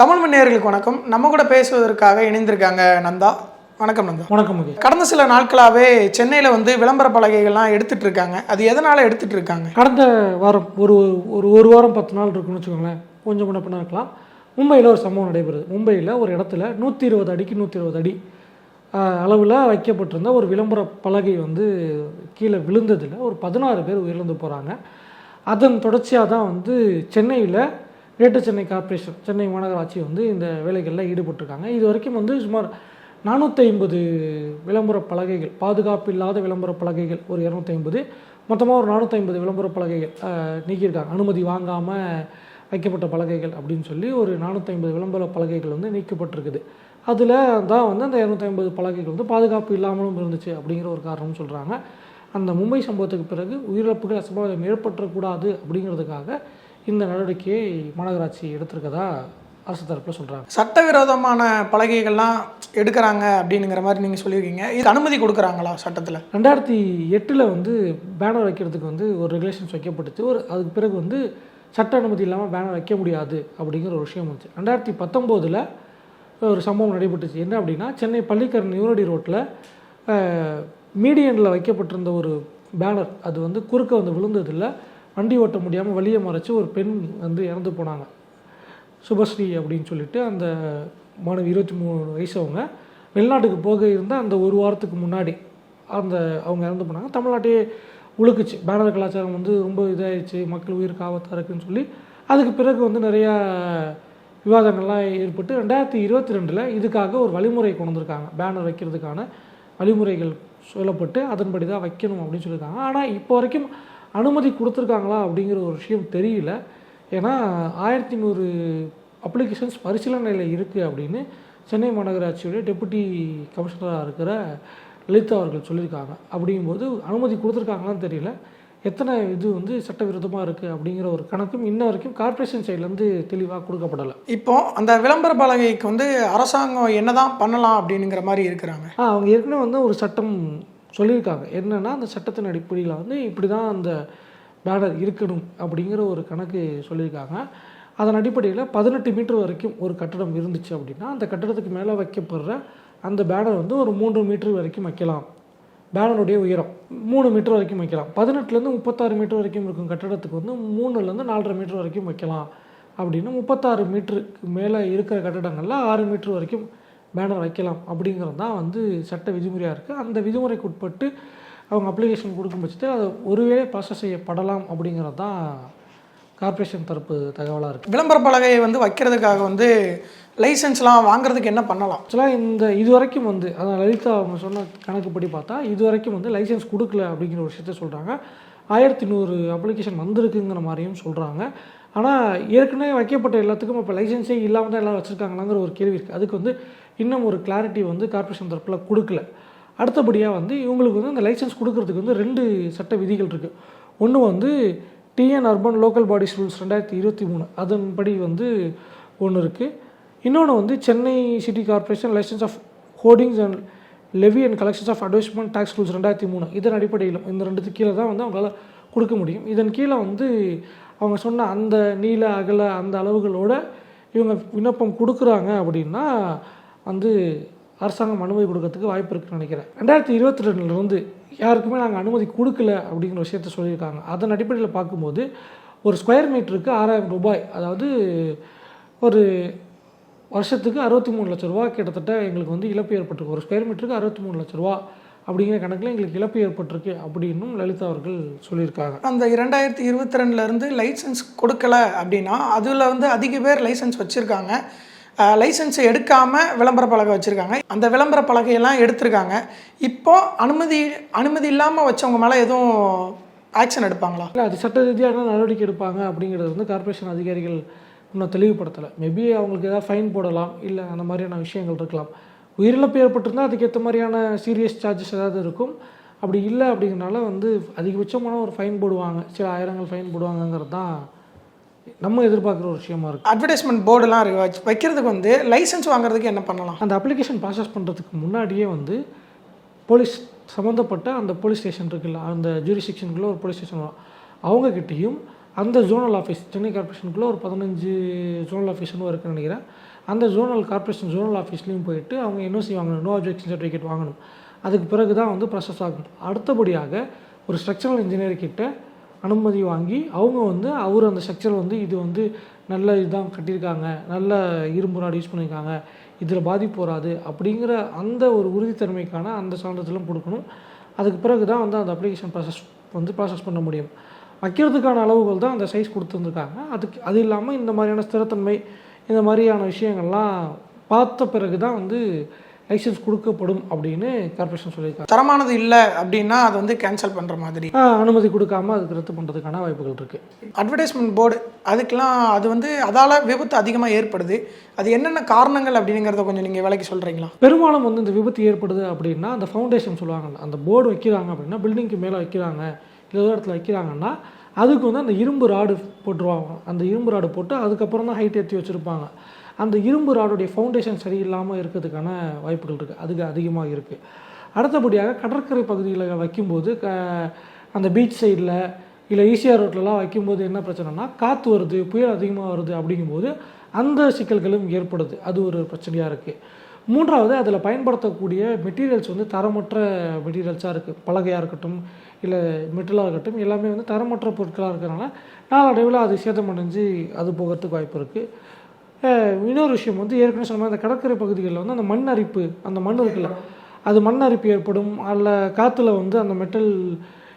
தமிழ் நேயர்களுக்கு வணக்கம். நம்ம கூட பேசுவதற்காக இணைந்திருக்காங்க நந்தா. வணக்கம் நந்தா. வணக்கம் கடந்த சில நாட்களாகவே சென்னையில் வந்து விளம்பர பலகைகள்லாம் எடுத்துட்டு இருக்காங்க அது எதனால் எடுத்துட்டு இருக்காங்க கடந்த வாரம் ஒரு ஒரு ஒரு வாரம் பத்து நாள் இருக்குன்னு வச்சுக்கோங்களேன். கொஞ்சம் முன்ன பின்ன இருக்கலாம். மும்பையில் ஒரு சம்பவம் நடைபெறுது. மும்பையில் ஒரு இடத்துல நூற்றி இருபது அடிக்கு நூற்றி இருபது அடி அளவில் வைக்கப்பட்டிருந்த ஒரு விளம்பர பலகை வந்து கீழே விழுந்ததில் ஒரு பதினாறு பேர் உயிரிழந்து போகிறாங்க அதன் தொடர்ச்சியாக தான் வந்து சென்னையில் கிரேட்டர் சென்னை கார்ப்பரேஷன் சென்னை மாநகராட்சி வந்து இந்த வேலைகளில் ஈடுபட்டிருக்காங்க. இது வரைக்கும் வந்து சுமார் நானூற்றி ஐம்பது விளம்பர பலகைகள் பாதுகாப்பு இல்லாத விளம்பர பலகைகள் ஒரு இரநூத்தி ஐம்பது மொத்தமாக ஒரு நானூற்றி ஐம்பது விளம்பர பலகைகள் நீக்கியிருக்காங்க. அனுமதி வாங்காமல் வைக்கப்பட்ட பலகைகள் அப்படின்னு சொல்லி ஒரு நானூற்றி ஐம்பது விளம்பர பலகைகள் வந்து நீக்கப்பட்டிருக்குது. அதில் தான் வந்து அந்த இரநூத்தி ஐம்பது பலகைகள் வந்து பாதுகாப்பு இல்லாமலும் இருந்துச்சு அப்படிங்கிற ஒரு காரணம் சொல்கிறாங்க அந்த மும்பை சம்பவத்துக்கு பிறகு உயிரிழப்புகள் அசம்பாவிதம் ஏற்பட்டுறக்கூடாது அப்படிங்கிறதுக்காக இந்த நடவடிக்கையை மாநகராட்சி எடுத்திருக்கதா அரசு தரப்பில் சொல்கிறாங்க சட்டவிரோதமான பலகைகள்லாம் எடுக்கிறாங்க அப்படிங்கிற மாதிரி நீங்கள் சொல்லியிருக்கீங்க. இது அனுமதி கொடுக்குறாங்களா சட்டத்தில்? ரெண்டாயிரத்தி எட்டில் வந்து பேனர் வைக்கிறதுக்கு வந்து ஒரு ரெகுலேஷன்ஸ் வைக்கப்பட்டுச்சு. ஒரு அதுக்கு பிறகு வந்து சட்ட அனுமதி இல்லாமல் பேனர் வைக்க முடியாது அப்படிங்கிற ஒரு விஷயம் வந்துச்சு. ரெண்டாயிரத்தி பத்தொம்போதில் ஒரு சம்பவம் நடைபெற்றுச்சு. என்ன அப்படின்னா சென்னை பள்ளிக்கரண் நியூரடி ரோட்டில் மீடியனில் வைக்கப்பட்டிருந்த ஒரு பேனர் அது வந்து குறுக்க வந்து விழுந்ததில் வண்டி ஓட்ட முடியாமல் வழியை மறைச்சி ஒரு பெண் வந்து இறந்து போனாங்க. சுபஸ்ரீ அப்படின்னு சொல்லிட்டு அந்த மாணவி இருபத்தி மூணு வயசு அவங்க. வெளிநாட்டுக்கு போக இருந்த அந்த ஒரு வாரத்துக்கு முன்னாடி அந்த அவங்க இறந்து போனாங்க. தமிழ்நாட்டையே உழுக்குச்சு பேனர் கலாச்சாரம் வந்து ரொம்ப இதாகிடுச்சு மக்கள் உயிருக்கு ஆபத்தாக இருக்குன்னு சொல்லி அதுக்கு பிறகு வந்து நிறையா விவாதங்கள்லாம் ஏற்பட்டு ரெண்டாயிரத்தி இருபத்தி ரெண்டில் இதுக்காக ஒரு வழிமுறை கொண்டு வந்திருக்காங்க. பேனர் வைக்கிறதுக்கான வழிமுறைகள் சொல்லப்பட்டு அதன்படி தான் வைக்கணும் அப்படின்னு சொல்லியிருக்காங்க. ஆனால் இப்போ வரைக்கும் அனுமதி கொடுத்துருக்காங்களா அப்படிங்கிற ஒரு விஷயம் தெரியல. ஏன்னா ஆயிரத்தி நூறு அப்ளிகேஷன்ஸ் பரிசீலனையில் இருக்குது அப்படின்னு சென்னை மாநகராட்சியுடைய டெபுட்டி கமிஷனராக இருக்கிற லலிதா அவர்கள் சொல்லியிருக்காங்க. அப்படிங்கும்போது அனுமதி கொடுத்துருக்காங்களான்னு தெரியல. எத்தனை இது வந்து சட்டவிரோதமாக இருக்குது அப்படிங்கிற ஒரு கணக்கும் இன்ன வரைக்கும் கார்ப்பரேஷன் சைட்லேருந்து தெளிவாக கொடுக்கப்படலை. இப்போ அந்த விளம்பர பலகைக்கு வந்து அரசாங்கம் என்னதான் பண்ணலாம் அப்படிங்கிற மாதிரி இருக்கிறாங்க. ஆ அவங்க ஏற்கனவே வந்து ஒரு சட்டம் சொல்லியிருக்காங்க. என்னென்னா அந்த சட்டத்தின் அடிப்படையில் வந்து இப்படி தான் அந்த பேனர் இருக்கணும் அப்படிங்கிற ஒரு கணக்கு சொல்லியிருக்காங்க. அதன் அடிப்படையில் பதினெட்டு மீட்டர் வரைக்கும் ஒரு கட்டடம் இருந்துச்சு அப்படின்னா அந்த கட்டடத்துக்கு மேலே வைக்கப்படுற அந்த பேனர் வந்து ஒரு மூன்று மீட்டர் வரைக்கும் வைக்கலாம். பேனருடைய உயரம் மூணு மீட்டர் வரைக்கும் வைக்கலாம். பதினெட்டுலேருந்து முப்பத்தாறு மீட்டர் வரைக்கும் இருக்கும் கட்டடத்துக்கு வந்து மூணுலேருந்து நாலரை மீட்டர் வரைக்கும் வைக்கலாம். அப்படின்னு முப்பத்தாறு மீட்டருக்கு மேலே இருக்கிற கட்டடங்களில் ஆறு மீட்டர் வரைக்கும் பேனர் வைக்கலாம் அப்படிங்கிறது தான் வந்து சட்ட விதிமுறையாக இருக்குது அந்த விதிமுறைக்கு உட்பட்டு அவங்க அப்ளிகேஷன் கொடுக்கும் பட்சத்தில் அது ஒருவேளை ப்ராசஸ் செய்யப்படலாம் அப்படிங்கிறது தான் கார்ப்பரேஷன் தரப்பு தகவலாக இருக்குது விளம்பர பலகையை வந்து வைக்கிறதுக்காக வந்து லைசன்ஸ்லாம் வாங்குறதுக்கு என்ன பண்ணலாம்? ஆக்சுவலாக இந்த இது வரைக்கும் வந்து அதான் லலிதா அவங்க சொன்ன கணக்குப்படி பார்த்தா இது வரைக்கும் வந்து லைசன்ஸ் கொடுக்கல அப்படிங்கிற ஒரு விஷயத்த சொல்கிறாங்க ஆயிரத்தி நூறு அப்ளிகேஷன் வந்திருக்குங்கிற மாதிரியும் சொல்கிறாங்க ஆனால் ஏற்கனவே வைக்கப்பட்ட எல்லாத்துக்கும் இப்போ லைசன்ஸே இல்லாமல் தான் எல்லாம் வச்சுருக்காங்களாங்கிற ஒரு கேள்வி இருக்குது அதுக்கு வந்து இன்னும் ஒரு கிளாரிட்டி வந்து கார்ப்பரேஷன் தரப்பில் கொடுக்கல. அடுத்தபடியாக வந்து இவங்களுக்கு வந்து அந்த லைசன்ஸ் கொடுக்கறதுக்கு வந்து ரெண்டு சட்ட விதிகள் இருக்குது ஒன்று வந்து TN urban local bodies rules ரெண்டாயிரத்தி இருபத்தி மூணு அதன்படி வந்து ஒன்று இருக்குது இன்னொன்று வந்து Chennai city corporation licence of hoardings and levy and collections of advisement tax rules ரெண்டாயிரத்தி மூணு இதன் அடிப்படையிலும் இந்த ரெண்டுத்து கீழே தான் வந்து அவங்களால கொடுக்க முடியும். இதன் கீழே வந்து அவங்க சொன்ன அந்த நீள அகல அந்த அளவுகளோட இவங்க விண்ணப்பம் கொடுக்குறாங்க அப்படின்னா வந்து அரசாங்கம் அனுமதி கொடுக்கறதுக்கு வாய்ப்பு இருக்குன்னு நினைக்கிறேன். ரெண்டாயிரத்தி இருபத்தி ரெண்டுலேருந்து யாருக்குமே நாங்கள் அனுமதி கொடுக்கல அப்படிங்கிற விஷயத்த சொல்லியிருக்காங்க. அதன் அடிப்படையில் பார்க்கும்போது ஒரு ஸ்கொயர் மீட்டருக்கு ஆறாயிரம் ரூபாய் அதாவது ஒரு வருஷத்துக்கு அறுபத்தி மூணு லட்ச ரூபா கிட்டத்தட்ட எங்களுக்கு வந்து இழப்பு ஏற்பட்டிருக்கு. ஒரு ஸ்கொயர் மீட்டருக்கு அறுபத்தி மூணு லட்ச ரூபா அப்படிங்கிற கணக்கில் எங்களுக்கு இழப்பு ஏற்பட்டிருக்கு அப்படின்னும் லலிதா அவர்கள் சொல்லியிருக்காங்க. அந்த இரண்டாயிரத்தி இருபத்தி ரெண்டுலேருந்து லைசன்ஸ் கொடுக்கல அப்படின்னா அதில் வந்து அதிக பேர் லைசன்ஸ் வச்சுருக்காங்க. லைசன்ஸ் எடுக்காமல் விளம்பர பலகை வச்சுருக்காங்க. அந்த விளம்பர பலகையெல்லாம் எடுத்திருக்காங்க. இப்போ அனுமதி அனுமதி இல்லாமல் வச்சவங்க மேலே எதுவும் ஆக்ஷன் எடுப்பாங்களா? இல்லை அது சட்ட ரீதியான நடவடிக்கை எடுப்பாங்க அப்படிங்கிறது வந்து கார்ப்பரேஷன் அதிகாரிகள் இன்னும் தெளிவுபடுத்தலை. மேபி அவங்களுக்கு ஏதாவது ஃபைன் போடலாம். இல்லை அந்த மாதிரியான விஷயங்கள் இருக்கலாம். உயிரிழப்பு ஏற்பட்டிருந்தால் அதுக்கேற்ற மாதிரியான சீரியஸ் சார்ஜஸ் ஏதாவது இருக்கும். அப்படி இல்லை அப்படிங்கிறனால வந்து அதிகபட்சமான ஒரு ஃபைன் போடுவாங்க. சில ஆயிரங்கள் ஃபைன் போடுவாங்கங்கிறது தான் நம்ம எதிர்பார்க்குற ஒரு விஷயமா இருக்குது அட்வர்டைஸ்மெண்ட் போர்டுலாம் இருக்கு. வைக்கிறதுக்கு வந்து லைசன்ஸ் வாங்குறதுக்கு என்ன பண்ணலாம்? அந்த அப்ளிகேஷன் ப்ராசஸ் பண்ணுறதுக்கு முன்னாடியே வந்து போலீஸ் சம்மந்தப்பட்ட அந்த போலீஸ் ஸ்டேஷன் இருக்குல்ல அந்த ஜூரிஸ்டிக்ஷனுக்குள்ளே ஒரு போலீஸ் ஸ்டேஷன் வரும். அவங்கக்கிட்டேயும் அந்த ஜோனல் ஆஃபீஸ் சென்னை கார்ப்பரேஷனுக்குள்ளே ஒரு பதினஞ்சு ஜோனல் ஆஃபீஸ்னு இருக்குன்னு நினைக்கிறேன். அந்த ஜோனல் கார்ப்பரேஷன் ஜோனல் ஆஃபீஸ்லேயும் போயிட்டு அவங்க என்ஓசி வாங்கணும் நோ அப்ஜெக்ஷன் சர்டிஃபிகேட் வாங்கணும். அதுக்கு பிறகு தான் வந்து ப்ராசஸ் ஆகும். அடுத்தபடியாக ஒரு ஸ்ட்ரக்சரல் இன்ஜினியர் கிட்ட அனுமதி வாங்கி அவங்க வந்து அவர் அந்த ஸ்ட்ரக்சர் வந்து இது வந்து நல்ல இதுதான் கட்டியிருக்காங்க நல்ல இரும்பு நாடு யூஸ் பண்ணியிருக்காங்க இதில் பாதிப்பு வராது அப்படிங்கிற அந்த ஒரு உறுதித்தன்மைக்கான அந்த சான்றிதழும் கொடுக்கணும். அதுக்கு பிறகு தான் வந்து அந்த அப்ளிகேஷன் ப்ராசஸ் வந்து ப்ராசஸ் பண்ண முடியும். வைக்கிறதுக்கான அளவுகள் தான் அந்த சைஸ் கொடுத்துருந்துருக்காங்க. அதுக்கு அது இல்லாமல் இந்த மாதிரியான ஸ்திரத்தன்மை இந்த மாதிரியான விஷயங்கள்லாம் பார்த்த பிறகு தான் வந்து லைசன்ஸ் கொடுக்கப்படும் அப்படின்னு கார்ப்பரேஷன் சொல்லியிருக்காங்க. தரமானது இல்லை அப்படின்னா அது வந்து கேன்சல் பண்ணுற மாதிரி. அனுமதி கொடுக்காம அதுக்கு ரத்து பண்ணுறதுக்கான வாய்ப்புகள் இருக்குது அட்வர்டைஸ்மெண்ட் போர்டு அதுக்கெலாம் அது வந்து அதால் விபத்து அதிகமாக ஏற்படுது. அது என்னென்ன காரணங்கள் அப்படிங்கிறத கொஞ்சம் நீங்கள் விலைக்கு சொல்கிறீங்களா பெரும்பாலும் வந்து இந்த விபத்து ஏற்படுது அப்படின்னா அந்த ஃபவுண்டேஷன் சொல்லுவாங்கல்ல அந்த போர்டு வைக்கிறாங்க அப்படின்னா பில்டிங்க்கு மேலே வைக்கிறாங்க இல்லை இடத்துல வைக்கிறாங்கன்னா அதுக்கு வந்து அந்த இரும்பு ராடு போட்டுருவாங்க. அந்த இரும்பு ராடு போட்டு அதுக்கப்புறம் தான் ஹைட் ஏற்றி வச்சுருப்பாங்க. அந்த இரும்பு ராடுடைய ஃபவுண்டேஷன் சரியில்லாமல் இருக்கிறதுக்கான வாய்ப்புகள் இருக்குது அதுக்கு அதிகமாக இருக்குது அடுத்தபடியாக கடற்கரை பகுதியில் வைக்கும்போது க அந்த பீச் சைடில் இல்லை ஈசிஆர் ரோட்லலாம் வைக்கும்போது என்ன பிரச்சனைனா காற்று வருது புயல் அதிகமாக வருது அப்படிங்கும்போது அந்த சிக்கல்களும் ஏற்படுது. அது ஒரு பிரச்சனையாக இருக்குது மூன்றாவது அதில் பயன்படுத்தக்கூடிய மெட்டீரியல்ஸ் வந்து தரமற்ற மெட்டீரியல்ஸாக இருக்குது பலகையாக இருக்கட்டும் இல்லை மெட்டலாக இருக்கட்டும் எல்லாமே வந்து தரமற்ற பொருட்களாக இருக்கிறனால நாளடைவில் அது சேதமடைஞ்சு அது போகிறதுக்கு வாய்ப்பு இருக்குது இன்னொரு விஷயம் வந்து ஏற்கனவே சொன்ன மாதிரி அந்த கடற்கரை பகுதிகளில் வந்து அந்த மண் அரிப்பு அந்த மண் இருக்குல்ல அது மண் அரிப்பு ஏற்படும் அதில் காற்றுல வந்து அந்த மெட்டல்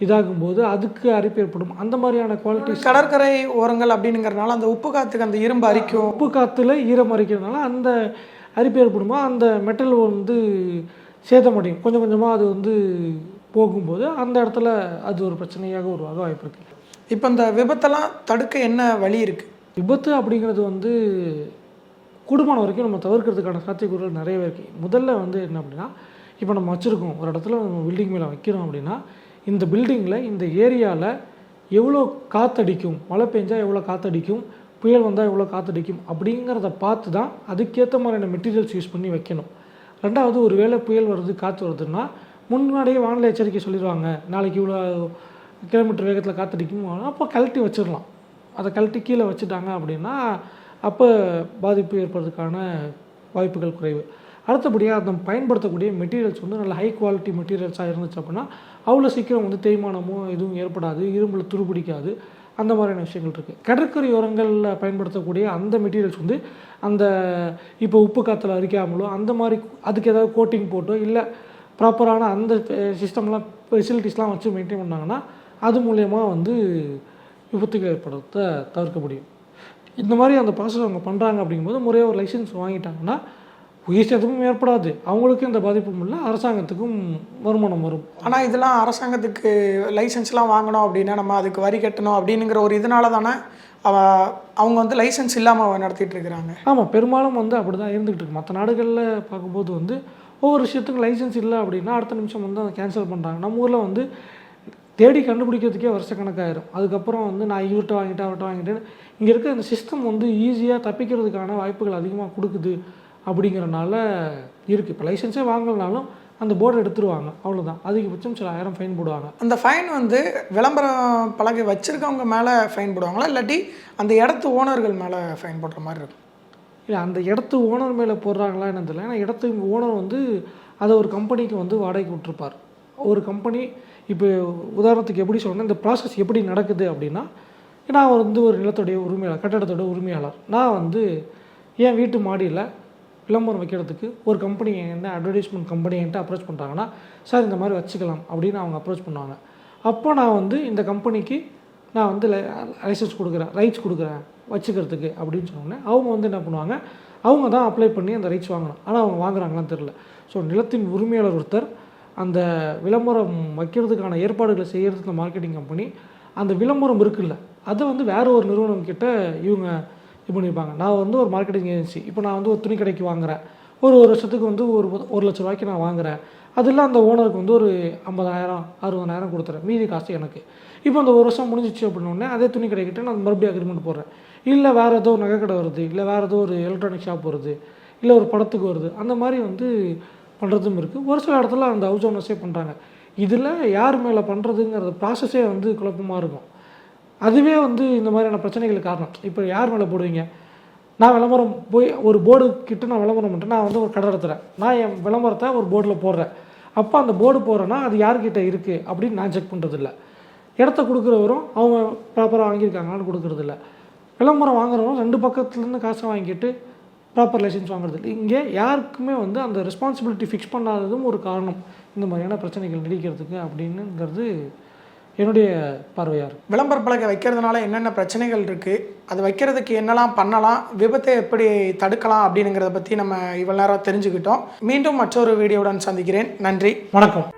இதாகும்போது அதுக்கு அரிப்பு ஏற்படும். அந்த மாதிரியான குவாலிட்டிஸ் கடற்கரை ஓரங்கள் அப்படிங்கிறனால அந்த உப்பு காற்றுக்கு அந்த இரும்பு அரிக்கும். உப்பு காற்றுல ஈரம் அரிக்கிறதுனால அந்த அரிப்பு ஏற்படுமோ? அந்த மெட்டல் வந்து சேதமடையும் கொஞ்சம் கொஞ்சமாக அது வந்து போகும்போது அந்த இடத்துல அது ஒரு பிரச்சனையாக உருவாக வாய்ப்பு இருக்குது இப்போ இந்த விபத்தெல்லாம் தடுக்க என்ன வழி இருக்குது விபத்து அப்படிங்கிறது வந்து கூடுமான வரைக்கும் நம்ம தவிர்க்கிறதுக்கான சாத்தியக்கூறுகள் நிறையவே இருக்குது முதல்ல வந்து என்ன அப்படின்னா இப்போ நம்ம வச்சுருக்கோம் ஒரு இடத்துல நம்ம பில்டிங் மேலே வைக்கிறோம் அப்படின்னா இந்த பில்டிங்கில் இந்த ஏரியாவில் எவ்வளோ காற்றடிக்கும் மழை பெஞ்சால் எவ்வளோ காற்றடிக்கும் புயல் வந்தால் எவ்வளோ காற்றடிக்கும் அப்படிங்கிறத பார்த்து தான் அதுக்கேற்ற மாதிரியான மெட்டீரியல்ஸ் யூஸ் பண்ணி வைக்கணும். ரெண்டாவது ஒரு வேளை புயல் வருது காற்று வருதுன்னா முன்னாடியே வானிலை எச்சரிக்கை சொல்லிடுவாங்க நாளைக்கு இவ்வளோ கிலோமீட்டர் வேகத்தில் காற்றடிக்கும் அப்போ கழட்டி வச்சிடலாம் அதை கழட்டி கீழே வச்சுட்டாங்க அப்படின்னா அப்போ பாதிப்பு ஏற்படுறதுக்கான வாய்ப்புகள் குறைவு. அடுத்தபடியாக அதை பயன்படுத்தக்கூடிய மெட்டீரியல்ஸ் வந்து நல்ல ஹை குவாலிட்டி மெட்டீரியல்ஸாக இருந்துச்சு அப்படின்னா அவ்வளோ சீக்கிரம் வந்து தேய்மானமோ எதுவும் ஏற்படாது இரும்பில் துருபிடிக்காது அந்த மாதிரியான விஷயங்கள் இருக்குது கடற்கரையோரங்களில் பயன்படுத்தக்கூடிய அந்த மெட்டீரியல்ஸ் வந்து அந்த இப்போ உப்பு காற்றுல அரிக்காமலோ அந்த மாதிரி அதுக்கு ஏதாவது கோட்டிங் போட்டோ இல்லை ப்ராப்பரான அந்த சிஸ்டம்லாம் ஃபெசிலிட்டிஸ்லாம் வச்சு மெயின்டைன் பண்ணாங்கன்னா அது மூலயமா வந்து விபத்துகள் ஏற்படுறத தவிர்க்க முடியும். இந்த மாதிரி அந்த ப்ராசஸ் அவங்க பண்ணுறாங்க அப்படிங்கும்போது முறையாக ஒரு லைசன்ஸ் வாங்கிட்டாங்கன்னா உயிர் சேதமும் ஏற்படாது. அவங்களுக்கும் இந்த பாதிப்பும் இல்லை அரசாங்கத்துக்கும் வருமானம் வரும். ஆனால் இதெல்லாம் அரசாங்கத்துக்கு லைசன்ஸ்லாம் வாங்கணும் அப்படின்னா நம்ம அதுக்கு வரி கட்டணும் அப்படிங்கிற ஒரு இதனால தானே அவ- அவங்க வந்து லைசன்ஸ் இல்லாமல் நடத்திட்டு இருக்கிறாங்க. ஆமாம் பெரும்பாலும் வந்து அப்படி தான் இருந்துகிட்டு இருக்கு. மற்ற நாடுகளில் பார்க்கும்போது வந்து ஒவ்வொரு விஷயத்துக்கும் லைசன்ஸ் இல்லை அப்படின்னா அடுத்த நிமிஷம் வந்து அதை கேன்சல் பண்ணுறாங்க நம்ம ஊரில் வந்து தேடி கண்டுபிடிக்கிறதுக்கே வருஷக்கணக்காயிரும். அதுக்கப்புறம் வந்து நான் இவர்கிட்ட வாங்கிட்டேன் அவர்கிட்ட வாங்கிட்டேன்னு இங்கே இருக்க இந்த சிஸ்டம் வந்து ஈஸியாக தப்பிக்கிறதுக்கான வாய்ப்புகள் அதிகமாக கொடுக்குது அப்படிங்கிறனால இருக்குது இப்போ லைசன்ஸே வாங்கலனாலும் அந்த போர்டை எடுத்துருவாங்க. அவ்வளோதான் அதிகபட்சம் சில ஆயிரம் ஃபைன் போடுவாங்க. அந்த ஃபைன் வந்து விளம்பரம் பலகை வச்சிருக்கவங்க மேலே ஃபைன் போடுவாங்களா? இல்லாட்டி அந்த இடத்து ஓனர்கள் மேலே ஃபைன் போடுற மாதிரி இருக்கும்? இல்லை அந்த இடத்து ஓனர் மேலே போடுறாங்களா என்னன்னு தெரியல. ஏன்னா இடத்து ஓனர் வந்து அதை ஒரு கம்பெனிக்கு வந்து வாடகைக்கு விட்டுருப்பார். ஒரு கம்பெனி இப்போ உதாரணத்துக்கு எப்படி சொல்லணும் இந்த ப்ராசஸ் எப்படி நடக்குது அப்படின்னா நான் வந்து ஒரு நிலத்துடைய உரிமையாளர் கட்டடத்தோட உரிமையாளர். நான் வந்து என் வீட்டு மாடியில் விளம்பரம் வைக்கிறதுக்கு ஒரு கம்பெனி என்ன அட்வர்டைஸ்மெண்ட் கம்பெனி என்கிட்ட அப்ரோச் பண்ணுறாங்கன்னா சார் இந்த மாதிரி வச்சுக்கலாம் அப்படின்னு அவங்க அப்ரோச் பண்ணுவாங்க. அப்போ நான் வந்து இந்த கம்பெனிக்கு நான் வந்து லைசன்ஸ் கொடுக்குறேன் ரைட்ஸ் கொடுக்குறேன் வச்சுக்கிறதுக்கு அப்படின்னு சொன்னோடனே அவங்க வந்து என்ன பண்ணுவாங்க அவங்க தான் அப்ளை பண்ணி அந்த ரைட்ஸ் வாங்கணும். ஆனால் அவங்க வாங்குறாங்களான்னு தெரில ஸோ நிலத்தின் உரிமையாளர் ஒருத்தர் அந்த விளம்பரம் வைக்கிறதுக்கான ஏற்பாடுகளை செய்கிறதுக்கு மார்க்கெட்டிங் கம்பெனி அந்த விளம்பரம் இருக்குல்ல அதை வந்து வேறு ஒரு நிறுவனம் கிட்ட இவங்க இது பண்ணியிருப்பாங்க நான் வந்து ஒரு மார்க்கெட்டிங் ஏஜென்சி இப்போ நான் வந்து ஒரு துணி கடைக்கு வாங்குறேன். ஒரு ஒரு வருஷத்துக்கு வந்து ஒரு ஒரு லட்ச ரூபாய்க்கு நான் வாங்குறேன். அதெல்லாம் அந்த ஓனருக்கு வந்து ஒரு ஐம்பதாயிரம் அறுபதாயிரம் கொடுத்துறேன். மீதி காசு எனக்கு. இப்போ அந்த ஒரு வருஷம் முடிஞ்சிச்சு அப்படின்னோடனே அதே துணி கடைக்கிட்ட நான் மறுபடியும் அக்ரிமெண்ட் போடுறேன். இல்லை வேறு ஏதோ ஒரு நகைக்கடை வருது இல்லை வேறு ஏதோ ஒரு எலக்ட்ரானிக் ஷாப் வருது இல்லை ஒரு படத்துக்கு வருது. அந்த மாதிரி வந்து பண்ணுறதும் இருக்குது ஒரு சில இடத்துல அந்த ஹவுஸ் ஓனர்ஸே பண்ணுறாங்க இதில் யார் மேலே பண்ணுறதுங்கிறது ப்ராசஸே வந்து குழப்பமாக இருக்கும். அதுவே வந்து இந்த மாதிரியான பிரச்சனைகளுக்கு காரணம். இப்போ யார் மேலே போடுவீங்க? நான் விளம்பரம் போய் ஒரு போர்டு கிட்ட நான் விளம்பரம் பண்ணுறேன் நான் வந்து ஒரு கடை நடத்துகிறேன் நான் என் விளம்பரத்தை ஒரு போர்டில் போடுறேன். அப்போ அந்த போர்டு போடுறேன்னா அது யார்கிட்ட இருக்குது அப்படின்னு நான் செக் பண்ணுறதில்ல இடத்த கொடுக்குறவரும் அவங்க ப்ராப்பராக வாங்கியிருக்காங்களான்னு கொடுக்குறதில்ல. விளம்பரம் வாங்குறவரும் ரெண்டு பக்கத்துலேருந்து காசை வாங்கிட்டு ப்ராப்பர் லைசன்ஸ் வாங்குறது இல்லை இங்கே யாருக்குமே வந்து அந்த ரெஸ்பான்சிபிலிட்டி ஃபிக்ஸ் பண்ணாததும் ஒரு காரணம். இந்த மாதிரியான பிரச்சனைகள் நீடிக்கிறதுக்கு அப்படின்னுங்கிறது என்னுடைய பார்வையாக இருக்குது விளம்பர பலகை வைக்கிறதுனால என்னென்ன பிரச்சனைகள் இருக்குது அது வைக்கிறதுக்கு என்னெல்லாம் பண்ணலாம்? விபத்தை எப்படி தடுக்கலாம் அப்படிங்கிறத பற்றி நம்ம இவ்வளோ நேரம் தெரிஞ்சுக்கிட்டோம். மீண்டும் மற்றொரு வீடியோவுடன் சந்திக்கிறேன். நன்றி. வணக்கம்.